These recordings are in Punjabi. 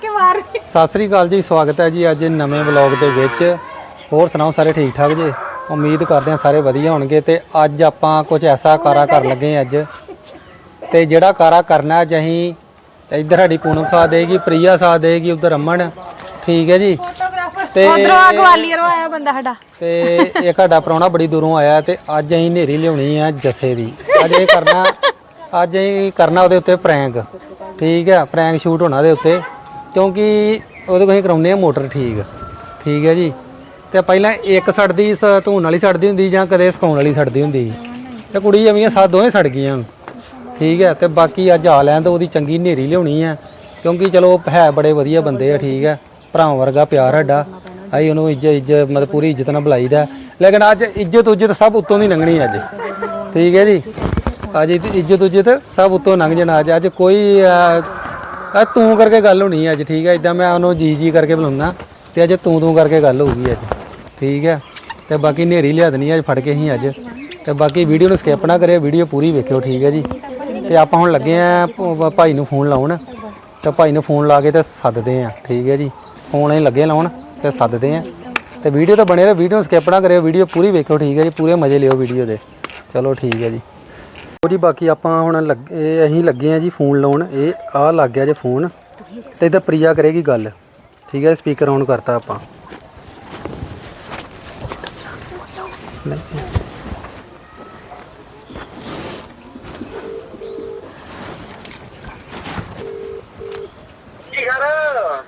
ਕੇ ਮਾਰ ਸਤਿ ਸ੍ਰੀ ਅਕਾਲ ਜੀ ਸਵਾਗਤ ਹੈ ਜੀ ਅੱਜ ਨਵੇਂ ਵਲੌਗ ਦੇ ਵਿੱਚ। ਹੋਰ ਸੁਣਾਓ ਸਾਰੇ ਠੀਕ ਠਾਕ ਜੀ? ਉਮੀਦ ਕਰਦੇ ਹਾਂ ਸਾਰੇ ਵਧੀਆ ਹੋਣਗੇ ਤੇ ਅੱਜ ਆਪਾਂ ਕੁਝ ਐਸਾ ਕਾਰਾ ਕਰਨ ਲੱਗੇ ਹਾਂ ਅੱਜ। ਤੇ ਜਿਹੜਾ ਕਾਰਾ ਕਰਨਾ ਅੱਜ ਅਸੀਂ ਇੱਧਰ ਸਾਡੀ ਪੂਨਮ ਸਾਥ ਦੇਗੀ ਪ੍ਰਿਆ ਸਾਥ ਦੇਗੀ ਉਧਰ ਅਮਨ ਠੀਕ ਹੈ ਜੀ? ਫੋਟੋਗ੍ਰਾਫਰ ਤੇ ਉਧਰੋਂ ਆ ਗਵਾਲੀਅਰੋਂ ਆਇਆ ਬੰਦਾ ਸਾਡਾ। ਤੇ ਇਹ ਸਾਡਾ ਪ੍ਰਾਹੁਣਾ ਬੜੀ ਦੂਰੋਂ ਆਇਆ ਤੇ ਅੱਜ ਅਸੀਂ ਨੇਰੀ ਲਿਆਉਣੀ ਆ ਜੱਸੇ ਦੀ। ਅੱਜ ਇਹ ਕਰਨਾ ਅੱਜ ਅਸੀਂ ਕਰਨਾ ਉਹਦੇ ਉੱਤੇ ਪ੍ਰੈਂਕ ਠੀਕ ਆ ਪ੍ਰੈਂਕ ਸ਼ੂਟ ਹੋਣਾ ਉਹਦੇ ਉੱਤੇ। ਕਿਉਂਕਿ ਉਹਦੇ ਕੋਲ ਅਸੀਂ ਕਰਾਉਂਦੇ ਆ ਮੋਟਰ ਠੀਕ। ਠੀਕ ਹੈ ਜੀ। ਤੇ ਪਹਿਲਾਂ ਇੱਕ ਸੜਦੀ ਸ- ਧੂਣ ਵਾਲੀ ਸੜਦੀ ਹੁੰਦੀ ਜਾਂ ਕਦੇ ਸੁਕਾਉਣ ਵਾਲੀ ਸੜਦੀ ਹੁੰਦੀ ਸੀ। ਤੇ ਕੁੜੀ ਜਮੀਆਂ ਸਾਥ ਦੋਵੇਂ ਸੜ ਗਈਆਂ। ਹੁਣ। ਠੀਕ ਹੈ। ਤੇ ਬਾਕੀ ਅੱਜ ਆ ਲੈਣ ਤਾਂ ਉਹਦੀ ਚੰਗੀ ਨੇਰੀ ਲਿਆਉਣੀ ਆ ਕਿਉਂਕਿ ਚਲੋ ਹੈ ਬੜੇ ਵਧੀਆ ਬੰਦੇ ਆ ਠੀਕ ਹੈ। ਭਰਾਵਾਂ ਵਰਗਾ ਪਿਆਰ ਸਾਡਾ। ਅਸੀਂ ਉਹਨੂੰ ਇੱਜ਼ਤ ਇੱਜ਼ਤ ਮਤਲਬ ਪੂਰੀ ਇੱਜ਼ਤ ਨਾਲ ਬੁਲਾਈਦਾ। ਲੇਕਿਨ ਅੱਜ ਇੱਜ਼ਤ ਉੱਜਤ ਸਭ ਉੱਤੋਂ ਦੀ ਲੰਘਣੀ ਅੱਜ। ਠੀਕ ਹੈ ਜੀ। ਅੱਜ ਇੱਜ਼ਤ- ਇੱਜ਼ਤ ਉੱਜਤ ਸਭ ਉੱਤੋਂ ਲੰਘ ਜਾਣਾ। ਅੱਜ ਅੱਜ ਕੋਈ ਅਹ, ਅੱਜ ਤੂੰ ਕਰਕੇ ਗੱਲ ਹੋਣੀ ਹੈ ਅੱਜ, ਠੀਕ ਹੈ ਇਦਾਂ ਮੈਂ ਉਹਨੂੰ ਜੀ ਜੀ ਕਰਕੇ ਬੁਲਾਉਂਦਾ ਤੇ ਅੱਜ ਤੂੰ ਤੂੰ ਕਰਕੇ ਗੱਲ ਹੋਊਗੀ ਅੱਜ, ਠੀਕ ਹੈ ਤੇ ਬਾਕੀ ਨੇਰੀ ਲਿਆ ਦੇਣੀ ਅੱਜ ਫੜ ਕੇ ਹੀ ਅੱਜ। ਤੇ ਬਾਕੀ ਵੀਡੀਓ ਨੂੰ ਸਕਿਪ ਨਾ ਕਰਿਓ, ਵੀਡੀਓ ਪੂਰੀ ਵੇਖਿਓ, ਠੀਕ ਹੈ ਜੀ? ਤੇ ਆਪਾਂ ਹੁਣ ਲੱਗੇ ਆ ਭਾਈ ਨੂੰ ਫੋਨ ਲਾਉਣ। ਤੇ ਭਾਈ ਨੂੰ ਫੋਨ ਲਾ ਕੇ ਤੇ ਸੱਦਦੇ ਆ, ਠੀਕ ਹੈ ਜੀ? ਫੋਨ ਅਸੀਂ ਲੱਗੇ ਲਾਉਣ ਤੇ ਸੱਦਦੇ ਆ। ਤੇ ਵੀਡੀਓ ਤਾਂ ਬਣੇ ਰਹੋ, ਵੀਡੀਓ ਨੂੰ ਸਕਿਪ ਨਾ ਕਰਿਓ, ਵੀਡੀਓ ਪੂਰੀ ਵੇਖਿਓ, ਠੀਕ ਹੈ ਜੀ? ਪੂਰੇ ਮਜ਼ੇ ਲਿਓ ਵੀਡੀਓ ਦੇ। ਚਲੋ ਠੀਕ ਹੈ ਜੀ। ਉਹ ਜੀ ਬਾਕੀ ਆਪਾਂ ਹੁਣ ਲੱਗ- ਇਹ ਅਸੀਂ ਲੱਗੇ ਆ ਜੀ ਫੋਨ ਲਾਉਣ। ਇਹ ਆ ਲੱਗ ਗਿਆ ਜੇ ਫੋਨ। ਤੇ ਇਧਰ ਪ੍ਰਿਆ ਕਰੇਗੀ ਗੱਲ। ਠੀਕ ਹੈ ਸਪੀਕਰ ਔਨ ਕਰਤਾ ਆਪਾਂ।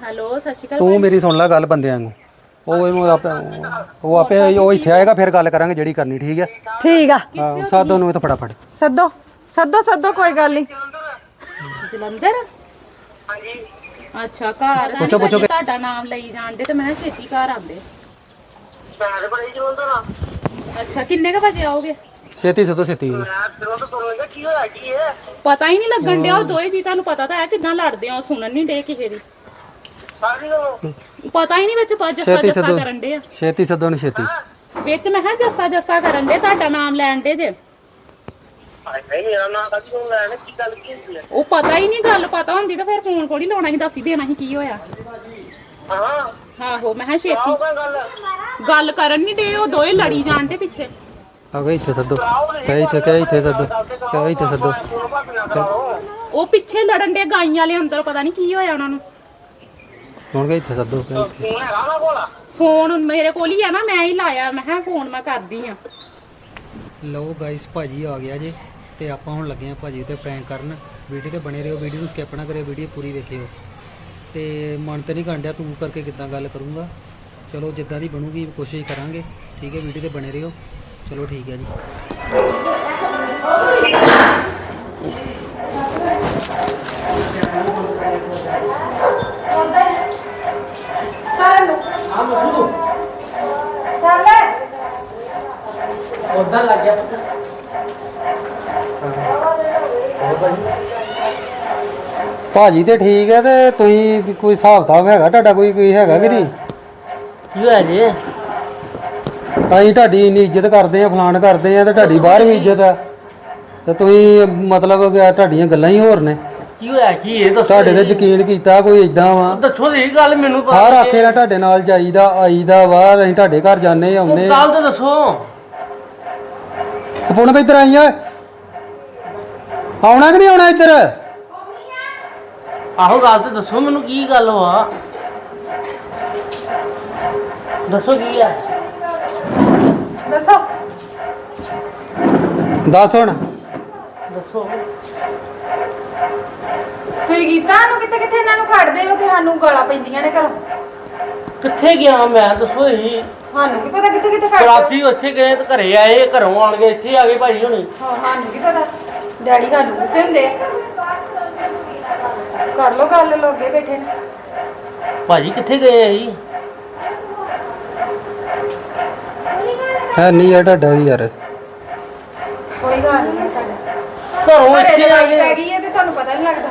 ਹੈਲੋ ਸਤਿ ਸ਼੍ਰੀ ਅਕਾਲ ਤੂੰ ਮੇਰੀ ਸੁਣ ਲੈ ਗੱਲ ਬੰਦਿਆਂ ਨੂੰ। ਉਹ ਇਹਨੂੰ ਆਪੇ ਉਹ ਆਪੇ ਉਹ ਇੱਥੇ ਆਏਗਾ ਫਿਰ ਗੱਲ ਕਰਾਂਗੇ ਜਿਹੜੀ ਕਰਨੀ ਠੀਕ ਹੈ? ਠੀਕ ਆ। ਹਾਂ ਸਾਦੋਂ ਨੂੰ ਇਹ ਤਾਂ ਫਟਾਫਟ। ਸੱਦੋ ਸੱਦੋ ਸੱਦੋ ਕੋਈ ਗੱਲ ਨਹੀਂ ਜਲੰਧਰ? ਹਾਂਜੀ। ਅੱਛਾ ਘਰ ਪੁੱਛੋ ਪੁੱਛੋ ਤੁਹਾਡਾ ਨਾਮ ਲਈ ਜਾਂਦੇ ਤੇ ਮੈਂ ਕਿਹਾ ਛੇਤੀ ਘਰ ਆਉਂਦੇ। ਅੱਛਾ ਕਿੰਨੇ ਕ ਵਜੇ ਆਓਗੇ? ਛੇਤੀ ਸਦੋ ਛੇਤੀ। ਪਤਾ ਹੀ ਨਹੀਂ ਲੱਗਣ ਡਿਆ ਉਹ ਦੋਏ ਜੀ ਤੁਹਾਨੂੰ ਪਤਾ ਤਾਂ ਹੈ ਕਿਦਾਂ ਲੜਦੇ ਆ ਉਹ ਸੁਣਨ ਨਹੀਂ ਡੇ ਕਿਸੇ ਦੀ। ਪਤਾ ਹੀ ਨਹੀਂ ਵਿੱਚ ਪ- ਜੱਸਾ ਛੇਤੀ ਜੱਸਾ ਸਦੋ। ਕਰਨ ਡੇ ਆ। ਛੇਤੀ ਸਦੋ ਨੂੰ ਛੇਤੀ। ਵਿੱਚ ਮੈਂ ਕਿਹਾ ਜੱਸਾ ਜੱਸਾ ਕਰਨ ਡੇ ਤੁਹਾਡਾ ਨਾਮ ਲੈਣ ਦੇ ਜੇ। ਉਹ ਪਤਾ ਹੀ ਨਹੀਂ ਗੱਲ ਪਤਾ ਹੁੰਦੀ ਤਾਂ ਫਿਰ ਫੋਨ ਕੋੜੀ ਲਾਉਣਾ ਸੀ ਦੱਸ ਹੀ ਦੇਣਾ ਸੀ ਕੀ ਹੋਇਆ। ਆਹੋ ਮੈਂ ਕਿਹਾ ਛੇਤੀ। ਗੱਲ। ਕਰਨ ਨਹੀਂ ਡੇ ਉਹ ਦੋਏ ਲੜੀ ਜਾਣ ਦੇ ਪਿੱਛੇ। ਆ ਗਈ ਇੱਥੇ ਸਦੋ। ਕਹੇ ਇੱਥੇ ਕਹੇ ਇੱਥੇ ਸਦੋ। ਕਹੇ ਇੱਥੇ ਸਦੋ। ਉਹ ਪਿੱਛੇ ਲੜਨ ਦੇ ਗਾਈਆਂ ਵਾਲੇ ਅੰਦਰ ਪਤਾ ਨਹੀਂ ਕੀ ਹੋਇਆ ਉਹਨਾਂ ਨੂੰ। ਹੁਣ ਇੱਥੇ ਸਦੋ ਕਹੇ ਇੱਥੇ। ਫੋਨ ਮੇਰੇ ਕੋਲ ਹੀ ਆ ਨਾ ਮੈਂ ਹੀ ਲਾਇਆ। ਮੈਂ ਕਿਹਾ ਫੋਨ ਮੈਂ ਕਰਦੀ ਆ। ਲਓ ਗਾਇਸ ਭਾਜੀ ਆ ਗਿਆ ਜੇ ਤੇ ਆਪਾਂ ਹੁਣ ਲੱਗੇ ਆ ਭਾਜੀ ਤੇ ਪ੍ਰੈਂਕ ਕਰਨ। ਵੀਡੀਓ ਤੇ ਬਣੇ ਰਹੋ ਵੀਡੀਓ ਨੂੰ ਸਕਿਪ ਨਾ ਕਰਿਓ ਵੀਡੀਓ ਪੂਰੀ ਵੇਖਿਓ। ਤੇ ਮਨ ਤੇ ਨਹੀਂ ਕਾਂਡਿਆ ਤੂੰ ਕਰਕੇ ਕਿੱਦਾਂ ਗੱਲ ਕਰੂੰਗਾ? ਚਲੋ ਜਿੱਦਾਂ ਦੀ ਬਣੂਗੀ ਕੋਸ਼ਿਸ਼ ਕਰਾਂਗੇ। ਠੀਕ ਹੈ ਵੀਡੀਓ ਤੇ ਬਣੇ ਰਹੋ। ਚਲੋ ਠੀਕ ਹੈ ਜੀ। ਭਾਜੀ ਤੇ ਠੀਕ ਹੈ ਤੇ ਤੁਸੀਂ ਕੋਈ ਹਿਸਾਬ ਕਿਤਾਬ ਹੈਗਾ ਤੁਹਾਡਾ ਕੋਈ ਕੋਈ ਹੈਗਾ ਕਿ ਨਹੀਂ? ਕੀ ਹੋਇਆ ਜੀ? ਅਸੀਂ ਤੁਹਾਡੀ ਇੰਨੀ ਇੱਜ਼ਤ ਕਰਦੇ ਆ ਫਲਾਣ ਕਰਦੇ ਆ ਤੇ ਤੁਹਾਡੀ ਬਾਹਰ ਵੀ ਇੱਜ਼ਤ ਆ। ਤੇ ਤੁਸੀਂ ਮਤਲਬ ਕਿ ਤੁਹਾਡੀਆਂ ਗੱਲਾਂ ਹੀ ਹੋਰ ਨੇ। ਕੀ ਹੋਇਆ ਕੀ ਇਹ ਦੱਸੋ ਤੁਹਾਡੇ ਤੇ ਯਕੀਨ ਕੀਤਾ ਕੋਈ ਇਦਾਂ ਵਾ? ਦੱਸੋ ਦੀ ਗੱਲ ਮੈਨੂੰ ਪਤਾ ਹਰ ਆਖੇ ਨਾਲ ਤੁਹਾਡੇ ਨਾਲ ਜਾਈਦਾ ਆਈਦਾ ਬਾਹਰ ਅਸੀਂ ਤੁਹਾਡੇ ਘਰ ਜਾਂਦੇ ਆਉਂਦੇ ਗੱਲ ਤਾਂ ਦੱਸੋ। ਫੋਨ ਵੀ ਇੱਧਰ ਆਈ ਓਏ ਆਉਣਾ ਕਿ ਨਹੀਂ ਆਉਣਾ ਇੱਧਰ? ਆਹੋ ਗੱਲ ਤਾਂ ਦੱਸੋ ਮੈਨੂੰ ਕੀ ਗੱਲ ਵਾ? ਦੱਸੋ ਕੀ ਆ? ਦੱਸੋ। ਦੱਸ ਹੁਣ। ਦੱਸੋ। ਤੁਸੀਂ ਕੀਤਾ ਨੂੰ ਕਿਤੇ ਕਿਤੇ ਇਹਨਾਂ ਨੂੰ ਖੜਦੇ ਹੋ ਤੇ ਸਾਨੂੰ ਗਾਲਾਂ ਪੈਂਦੀਆਂ ਨੇ ਘਰੋਂ? ਕਿੱਥੇ ਗਿਆ ਮੈਂ? ਦੱਸੋ ਹੀ ਸਾਨੂੰ ਕੀ ਪਤਾ ਕਿਤੇ ਕਿਤੇ ਖੜਦੇ ਹੋ? ਰਾਤੀ ਉੱਥੇ ਗਏ ਤੇ ਘਰੇ ਆਏ ਘਰੋਂ ਆਣ ਕੇ ਇੱਥੇ ਆ ਗਏ ਭਾਈ ਹੁਣੀ। ਹਾਂ ਸਾਨੂੰ ਕੀ ਪਤਾ? ਡੈਡੀ ਸਾਨੂੰ ਗੁੱਸੇ ਹੁੰਦੇ ਆ। ਕਰ ਲੋ ਗੱਲ ਲੋਗੇ ਬੈਠੇ। ਨੇ ਭਾਜੀ ਕਿੱਥੇ ਗਏ ਆ ਜੀ? ਹੈ ਨਹੀਂ ਯਾਰ ਤੁਹਾਡਾ ਵੀ ਯਾਰ। ਕੋਈ ਗੱਲ ਨਹੀਂ ਤੁਹਾਡਾ। ਘਰੋਂ ਘਰੇ ਇੱਥੇ ਆ ਲੜਾਈ ਪੈ ਗਏ ਗਈ ਹੈ ਤੇ ਤੁਹਾਨੂੰ ਪਤਾ ਨਹੀਂ ਲੱਗਦਾ।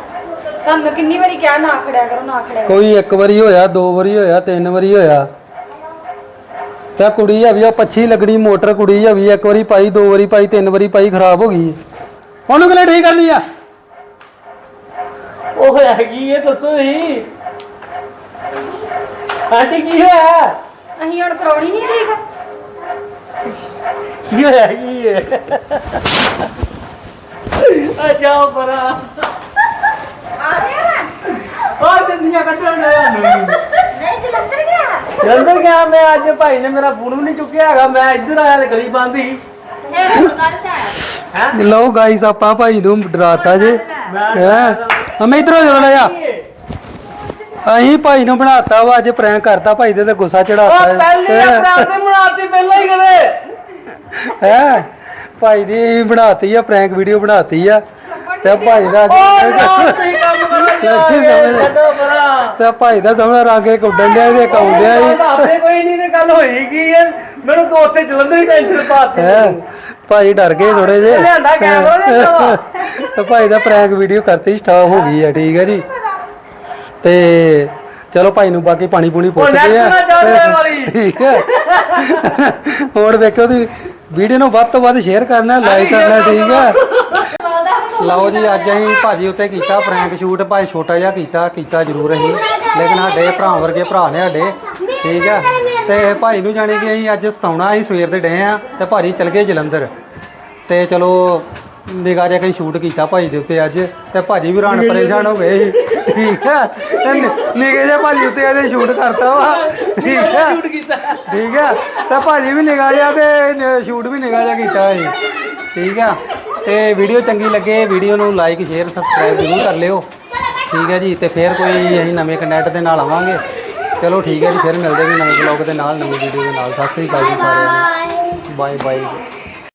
ਤੁਹਾਨੂੰ ਕਿੰਨੀ ਵਾਰੀ ਕਿਹਾ ਨਾ ਖੜਿਆ ਕਰੋ ਨਾ ਖੜਿਆ ਕਰੋ। ਕੋਈ ਇੱਕ ਵਾਰੀ ਹੋਇਆ ਦੋ ਵਾਰੀ ਹੋਇਆ ਤਿੰਨ ਵਾਰੀ ਹੋਇਆ। ਤੇ ਕੁੜੀ ਆ ਵੀ ਉਹ ਪੱਛੀ ਲੱਗਣੀ ਮੋਟਰ ਕੁੜੀ ਆ ਵੀ ਇੱਕ ਵਾਰੀ ਪਾਈ ਦੋ ਵਾਰੀ ਪਾਈ ਤਿੰਨ ਵਾਰੀ ਪਾਈ ਖਰਾਬ ਹੋ ਗਈ। ਉਹਨੂੰ ਕਿਹਨੇ ਠੀਕ ਕਰਨੀ ਆ। ਉਹ ਹੋਇਆ ਕੀ ਇਹ ਦੱਸੋ ਹੀ ਆਂਟੀ ਕੀ ਹੋਇਆ? ਅਸੀਂ ਹੁਣ ਕਰਾਉਣੀ ਨਹੀਂ ਠੀਕ ਕੀ ਹੋਇਆ ਕੀ ਹੈ ਆ ਜਾਓ ਪਰਾ। ਆ ਗਿਆ ਆ ਦਿੰਦੀਆਂ ਕੱਢਣ ਲੈ ਨੂੰ ਨਹੀਂ ਜਲੰਧਰ ਗਿਆ। ਜਲੰਧਰ ਗਿਆ ਮੈਂ ਅੱਜ ਭਾਈ ਨੇ ਮੇਰਾ ਫੋਨ ਵੀ ਨਹੀਂ ਚੁੱਕਿਆ ਹੈਗਾ। ਮੈਂ ਇੱਧਰ ਆਇਆ ਤੇ ਗਲੀ ਬੰਦ ਸੀ। ਇਹ ਹੁਣ ਕਰਦਾ ਹੈ। ਲਓ ਗਾਈਸ ਆਪਾਂ ਭਾਈ ਨੂੰ ਡਰਾਤਾ ਜੇ। ਮੈਂ ਹੈ? ਮੈਂ ਇਧਰੋਂ ਜੋੜ ਲਿਆ ਅਸੀਂ ਭਾਈ ਨੂੰ ਬਣਾਤਾ ਵਾ ਅੱਜ ਪ੍ਰੈਂਕ ਕਰਤਾ ਭਾਈ ਦੇ ਤੇ ਗੁੱਸਾ ਉਹ ਚੜਾਤਾ ਪਹਿਲੇ ਅਪਰਾਧ ਤੇ ਬਣਾਤੀ ਪਹਿਲਾਂ ਹੀ ਕਰੇ ਹੈ? ਭਾਈ ਦੀ ਬਣਾਤੀ ਆ ਪ੍ਰੈਂਕ ਵੀਡੀਓ ਬਣਾਤੀ ਆ। ਤੇ ਭਾਈ ਦਾ ਯਾਰ ਸਮਝ। ਤੇ ਭਾਈ ਦਾ ਸਾਹਮਣੇ ਰੰਗੇ ਕੁੱਡਣ ਡਿਆ ਇਹਦੇ ਕੌਂਡਿਆ ਹੀ ਕੋਈ ਨਹੀਂ ਤੇ ਗੱਲ ਹੋਈ ਕੀ ਹੈ ਮੈਨੂੰ ਤਾਂ ਉੱਥੇ ਜਲੰਧਰ ਹੀ ਟੈਨਸ਼ਨ ਪਾਤੀ ਹੈ? ਭਾਈ ਡਰ ਗਏ ਥੋੜੇ ਜੇ ਲਿਆਂਦਾ ਕੈਮਰਾ ਲਿਆਂਦਾ। ਤੇ। ਭਾਈ ਦਾ ਪ੍ਰੈਂਕ ਵੀਡੀਓ ਕਰਤੀ ਸਟਾਪ ਹੋ ਗਈ ਆ ਠੀਕ ਹੈ ਜੀ। ਤੇ ਚਲੋ ਭਾਈ ਨੂੰ ਬਾਕੀ ਪਾਣੀ ਪੂਣੀ ਪੁੱਛ ਉਹ ਗਏ ਨੈਟ ਨਾ ਆ ਵਾਲੀ। ਠੀਕ ਹੈ ਹੋਰ ਵੇਖਿਓ ਤੁਸੀਂ ਵੀਡੀਓ ਨੂੰ ਵੱਧ ਤੋਂ ਵੱਧ ਸ਼ੇਅਰ ਕਰਨਾ ਲਾਈਕ ਕਰਨਾ ਠੀਕ ਹੈ ਲਓ ਜੀ ਅੱਜ ਅਸੀਂ ਭਾਜੀ ਉੱਤੇ ਕੀਤਾ ਪ੍ਰੈਂਕ ਸ਼ੂਟ ਭਾਈ ਛੋਟਾ ਜਿਹਾ ਕੀਤਾ ਕੀਤਾ ਜ਼ਰੂਰ ਅਸੀਂ। ਲੇਕਿਨ ਸਾਡੇ ਭਰਾ ਵਰਗੇ ਭਰਾ ਨੇ ਸਾਡੇ ਠੀਕ ਹੈ ਤੇ ਭਾਈ ਨੂੰ ਜਾਣੀ ਕਿ ਅਸੀਂ ਅੱਜ ਸਤਾਉਣਾ ਅਸੀਂ ਸਵੇਰ ਦੇ ਡਏ ਆ ਤੇ ਭਾਜੀ ਚਲ ਗਏ ਜਲੰਧਰ। ਤੇ ਚਲੋ ਨਿਗਾਹ ਜਿਹਾ ਕਈ ਸ਼ੂਟ ਕੀਤਾ ਭਾਜੀ ਦੇ ਉੱਤੇ ਅੱਜ ਤੇ ਭਾਜੀ ਵੀ ਰਾਣ ਪਰੇਸ਼ਾਨ ਹੋ ਗਏ ਸੀ। ਠੀਕ ਹੈ ਤੇ ਨਿਗੇ ਜਿਹਾ ਭਾਜੀ ਉੱਤੇ ਅੱਜ ਸ਼ੂਟ ਕਰਤਾ ਵਾ। ਠੀਕ ਹੈ ਸ਼ੂਟ ਕੀਤਾ। ਠੀਕ ਹੈ ਤਾਂ ਭਾਜੀ ਵੀ ਨਿਗਾਹ ਜਿਹਾ ਤੇ ਸ਼ੂਟ ਵੀ ਨਿਗਾਹ ਜਿਹਾ ਕੀਤਾ ਜੀ ਠੀਕ ਆ? ਤੇ ਵੀਡੀਓ ਚੰਗੀ ਲੱਗੇ ਵੀਡੀਓ ਨੂੰ ਲਾਈਕ ਸ਼ੇਅਰ ਸਬਸਕ੍ਰਾਈਬ ਜ਼ਰੂਰ ਕਰ ਲਿਓ। ਠੀਕ ਹੈ ਜੀ? ਤੇ ਫਿਰ ਕੋਈ ਅਸੀਂ ਨਵੇਂ ਕੰਟੈਂਟ ਦੇ ਨਾਲ ਆਵਾਂਗੇ। ਚਲੋ ਠੀਕ ਹੈ ਜੀ ਫਿਰ ਮਿਲਦੇ ਵੀ ਨਵੇਂ ਬਲੌਗ ਦੇ ਨਾਲ ਨਵੀਂ ਵੀਡੀਓ ਦੇ ਨਾਲ। ਸਤਿ ਸ੍ਰੀ ਅਕਾਲ ਜੀ ਸਾਰਿਆਂ ਨੂੰ। Bye bye